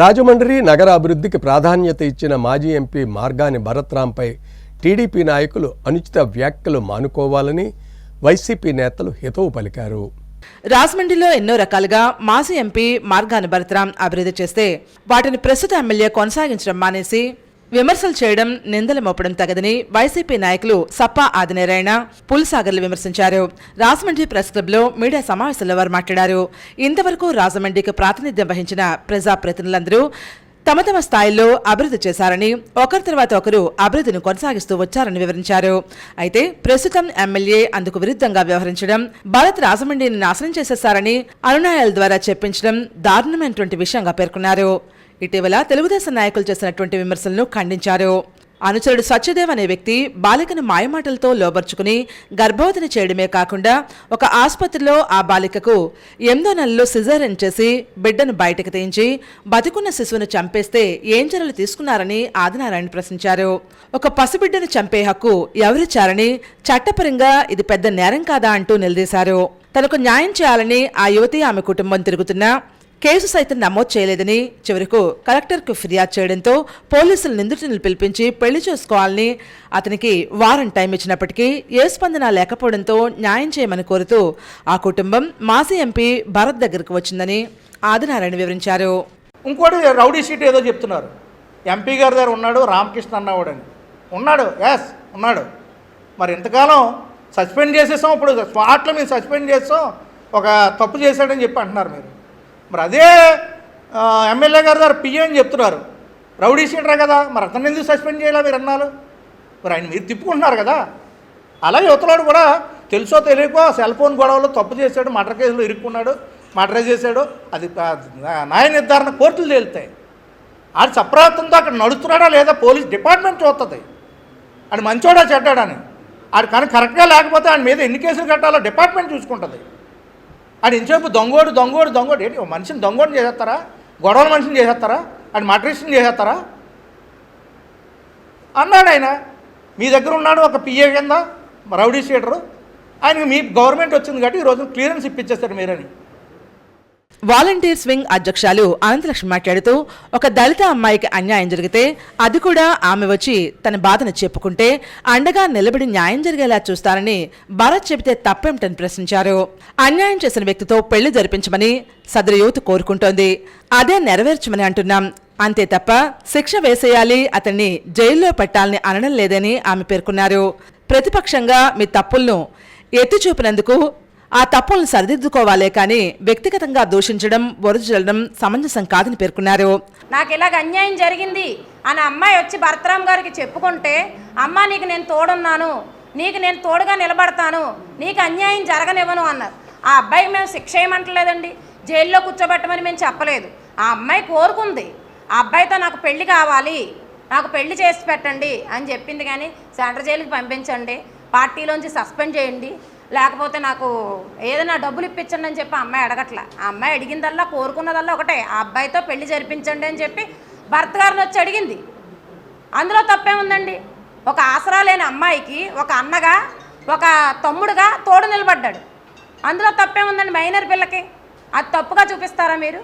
రాజమండ్రి నగర అభివృద్ధికి ప్రాధాన్యత ఇచ్చిన మాజీ ఎంపీ మార్గాని భరత్రాంపై టీడీపీ నాయకులు అనుచిత వ్యాఖ్యలు మానుకోవాలని వైసీపీ నేతలు హితవు పలికారు. రాజమండ్రిలో ఎన్నో రకాలుగా మాజీ ఎంపీ మార్గాని భరత్రాం అభివృద్ధి చేస్తే వాటిని ప్రస్తుత ఎమ్మెల్యే కొనసాగించడం మానేసి విమర్శలు చేయడం నిందలు మోపడం తగదని వైసీపీ నాయకులు సప్పా ఆదినారాయణ పుల్సాగర్లు విమర్శించారు. రాజమండ్రి ప్రెస్ క్లబ్లో మీడియా సమావేశంలో వారు మాట్లాడారు. ఇంతవరకు రాజమండ్రికి ప్రాతినిధ్యం వహించిన ప్రజాప్రతినిధులందరూ తమ తమ స్థాయిలో అభివృద్ధి చేశారని ఒకరి తర్వాత ఒకరు అభివృద్ధిని కొనసాగిస్తూ వచ్చారని వివరించారు. అయితే ప్రస్తుతం ఎమ్మెల్యే అందుకు విరుద్ధంగా వ్యవహరించడం భారత్ రాజమండ్రిని నాశనం చేసేశారని అనునాయాల ద్వారా చెప్పించడం దారుణమైనటువంటి విషయంగా పేర్కొన్నారు. ఇటీవల తెలుగుదేశం నాయకులు చేసినటువంటి విమర్శలను ఖండించారు. అనుచరుడు సత్యదేవ్ అనే వ్యక్తి బాలికను మాయమాటలతో లోబర్చుకుని గర్భవతిని చేయడమే కాకుండా ఒక ఆసుపత్రిలో ఆ బాలికకు ఎనిమిదో నెలలో సిజేరియన్ చేసి బిడ్డను బయటకు తీయించి బతికున్న శిశువును చంపేస్తే ఏం చర్యలు తీసుకున్నారని ఆదినారాయణ ప్రశ్నించారు. ఒక పసిబిడ్డను చంపే హక్కు ఎవరిచ్చారని చట్టపరంగా ఇది పెద్ద నేరం కాదా అంటూ నిలదీశారు. తనకు న్యాయం చేయాలని ఆ యువతి ఆమె కుటుంబం తిరుగుతున్నా కేసు సైతం నమోదు చేయలేదని చివరకు కలెక్టర్కు ఫిర్యాదు చేయడంతో పోలీసులు నిందితులను పిలిపించి పెళ్ళి చేసుకోవాలని అతనికి వారం టైం ఇచ్చినప్పటికీ ఏ స్పందన లేకపోవడంతో న్యాయం చేయమని కోరుతూ ఆ కుటుంబం మాజీ ఎంపీ భరత్ దగ్గరకు వచ్చిందని ఆదినారాయణ వివరించారు. ఇంకోటి రౌడీ సీట్ ఏదో చెప్తున్నారు. ఎంపీ గారి దగ్గర ఉన్నాడు రామకృష్ణ అన్నవాడని. ఉన్నాడు ఎస్ ఉన్నాడు. మరి ఇంతకాలం సస్పెండ్ చేసేసాం ఇప్పుడు స్పాట్లో మేము సస్పెండ్ చేస్తాం ఒక తప్పు చేశాడని చెప్పి అంటున్నారు మీరు. మరి అదే ఎమ్మెల్యే గారి గారు పిఏ అని చెప్తున్నారు. రౌడీ సీటరే కదా మరి అతన్ని ఎందుకు సస్పెండ్ చేయాలా మీరు అన్నారు మరి ఆయన మీరు తిప్పుకుంటున్నారు కదా. అలాగే యువతలోడు కూడా తెలుసో తెలియకో సెల్ ఫోన్ గొడవలో తప్పు చేశాడు మటర్ కేసులో ఇరుక్కున్నాడు మటర్ చేశాడు. అది న్యాయ నిర్ధారణ కోర్టులు తేలుతాయి. ఆడు సప్రాతంతో అక్కడ నడుస్తున్నాడా లేదా పోలీస్ డిపార్ట్మెంట్ చూస్తుంది ఆడు మంచోడా చెడ్డాడని. ఆడు కానీ కరెక్ట్గా లేకపోతే ఆయన మీద ఎన్ని కేసులు కట్టాలో డిపార్ట్మెంట్ చూసుకుంటుంది. ఆడు ఇంచేపు దొంగోడు దొంగోడు దొంగోడు. ఏంటి మనిషిని దొంగోడిని చేసేస్తారా? గొడవల మనిషిని చేసేస్తారా? ఆడు మటరిస్ట్ని చేసేస్తారా? అన్నాడు ఆయన. మీ దగ్గర ఉన్నాడు ఒక పిఏ కింద రౌడీ షీటరు. ఆయనకి మీ గవర్నమెంట్ వచ్చింది కాబట్టి ఈరోజు క్లియరెన్స్ ఇప్పించేస్తారు మీరని. వాలంటీర్స్ వింగ్ అధ్యక్షులు అనంతలక్ష్మి మాట్లాడుతూ ఒక దళిత అమ్మాయికి అన్యాయం జరిగితే అది కూడా ఆమె వచ్చి తన బాధను చెప్పుకుంటే అండగా నిలబడి న్యాయం జరిగేలా చూస్తారని భరత్ చెబితే తప్పేమిటని ప్రశ్నించారు. అన్యాయం చేసిన వ్యక్తితో పెళ్ళి జరిపించమని సదరు యువత కోరుకుంటోంది. అదే నెరవేర్చమని అంటున్నాం. అంతే తప్ప శిక్ష వేసేయాలి అతన్ని జైల్లో పెట్టాలని అనడం లేదని ఆమె పేర్కొన్నారు. ప్రతిపక్షంగా మీ తప్పులను ఎత్తి చూపినందుకు ఆ తప్పులను సరిదిద్దుకోవాలే కానీ వ్యక్తిగతంగా దూషించడం వరుజల్లడం సమంజసం కాదని పేర్కొన్నారు. నాకు ఇలాగ అన్యాయం జరిగింది అని అమ్మాయి వచ్చి భరతరామ్ గారికి చెప్పుకుంటే అమ్మ నీకు నేను తోడున్నాను నీకు నేను తోడుగా నిలబడతాను నీకు అన్యాయం జరగనివ్వను అన్నారు. ఆ అబ్బాయికి మేము శిక్ష ఏమంటలేదండి. జైల్లో కూర్చోబెట్టమని మేము చెప్పలేదు. ఆ అమ్మాయి కోరుకుంది ఆ అబ్బాయితో నాకు పెళ్ళి కావాలి నాకు పెళ్ళి చేసి పెట్టండి అని చెప్పింది కానీ సెంట్రల్ జైలుకి పంపించండి పార్టీలోంచి సస్పెండ్ చేయండి లేకపోతే నాకు ఏదైనా డబ్బులు ఇప్పించండి అని చెప్పి అమ్మాయి అడగట్ల. ఆ అమ్మాయి అడిగిందల్లా కోరుకున్నదల్లా ఒకటే. ఆ అబ్బాయితో పెళ్ళి జరిపించండి అని చెప్పి భర్త గారిని వచ్చి అడిగింది. అందులో తప్పేముందండి ఒక ఆసరా లేని అమ్మాయికి ఒక అన్నగా ఒక తమ్ముడుగా తోడు నిలబడ్డాడు. అందులో తప్పేముందండి మైనర్ పిల్లకి. అది తప్పుగా చూపిస్తారా మీరు?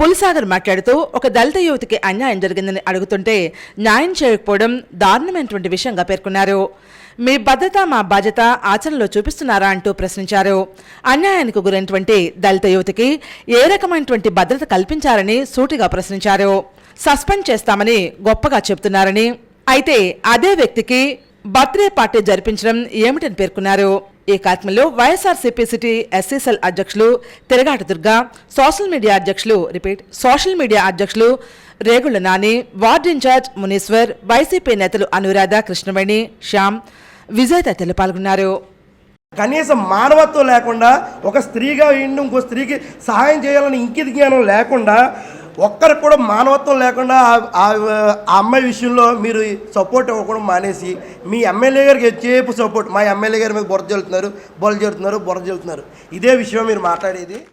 పులిసాగర్ మాట్లాడుతూ ఒక దళిత యువతికి అన్యాయం జరిగిందని అడుగుతుంటే న్యాయం చేయకపోవడం దారుణమైనటువంటి విషయంగా పేర్కొన్నారు. మీ భద్రత మా బాధ్యత ఆచరణలో చూపిస్తున్నారా? అంటూ ప్రశ్నించారు. అన్యాయానికి గురైనటువంటి దళిత యువతికి ఏ రకమైనటువంటి భద్రత కల్పించారని సూటిగా ప్రశ్నించారు. సస్పెండ్ చేస్తామని గొప్పగా చెబుతున్నారని. అయితే అదే వ్యక్తికి బర్త్డే పార్టీ జరిపించడం ఏమిటని పేర్కొన్నారు. ఈ కార్యక్రమంలో వైఎస్ఆర్సీపీ సిటీ ఎస్ఎస్ఎల్ అధ్యక్షులు తిరగాట దుర్గా సోషల్ మీడియా అధ్యక్షులు రిపీట్ సోషల్ మీడియా అధ్యక్షులు Regulla Nani ward incharge Muneeshwar YCP నేతలు అనురాధ కృష్ణవేణి శ్యామ్ విజయ్ తదితరులు పాల్గొన్నారు. కనీసం మానవత్వం లేకుండా ఒక స్త్రీగా ఇండి ఇంకో స్త్రీకి సహాయం చేయాలని ఇంకిత జ్ఞానం లేకుండా ఒక్కరికి కూడా మానవత్వం లేకుండా ఆ- అమ్మాయి విషయంలో మీరు సపోర్ట్ ఇవ్వకుండా మానేసి మీ ఎమ్మెల్యే గారికి వచ్చేపు సపోర్ట్? మా ఎమ్మెల్యే గారి మీద బురద జల్లుతున్నారు బొల జల్లుతున్నారు బురద జల్లుతున్నారు. ఇదే విషయం మీరు మాట్లాడేది.